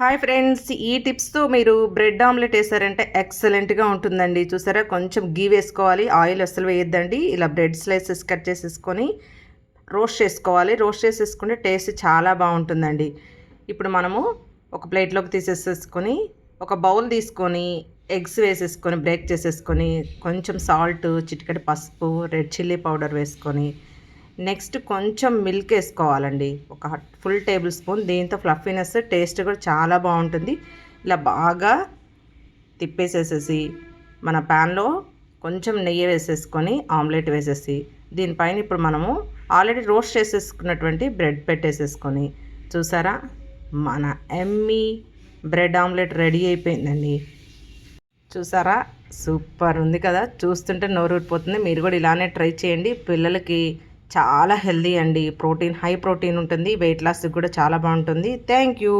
Hi friends ఈ టిప్స్తో మీరు bread omelette వేసారంటే ఎక్సలెంట్గా ఉంటుందండి. చూసారా? కొంచెం గీ వేసుకోవాలి ఆయిల్ అసలు వేయొద్దండి. ఇలా బ్రెడ్ స్లైసెస్ కట్ చేసేసుకొని రోస్ట్ చేసుకోవాలి. రోస్ట్ చేసేసుకుంటే టేస్ట్ చాలా బాగుంటుందండి. ఇప్పుడు మనము ఒక ప్లేట్లోకి తీసేసేసుకొని ఒక బౌల్ తీసుకొని ఎగ్స్ వేసేసుకొని బ్రేక్ చేసేసుకొని కొంచెం సాల్ట్ చిటికటి పసుపు రెడ్ చిల్లీ పౌడర్ వేసుకొని నెక్స్ట్ కొంచెం మిల్క్ వేసుకోవాలండి. ఒక ఫుల్ టేబుల్ స్పూన్. దీంతో ఫ్లఫీనెస్ టేస్ట్ కూడా చాలా బాగుంటుంది. ఇలా బాగా తిప్పేసేసేసి మన ప్యాన్లో కొంచెం నెయ్యి వేసేసుకొని ఆమ్లెట్ వేసేసి దీనిపైన ఇప్పుడు మనము ఆల్రెడీ రోస్ట్ చేసేసుకున్నటువంటి బ్రెడ్ పెట్టేసేసుకొని చూసారా? మన ఎమ్మీ బ్రెడ్ ఆమ్లెట్ రెడీ అయిపోయిందండి. చూసారా? సూపర్ ఉంది కదా? చూస్తుంటే నోరు ఊరిపోతుంది మీరు కూడా ఇలానే ట్రై చేయండి. పిల్లలకి చాలా హెల్దీ అండి. ప్రోటీన్ హై ప్రోటీన్ ఉంటుంది. వెయిట్ లాస్కి కూడా చాలా బాగుంటుంది. Thank you.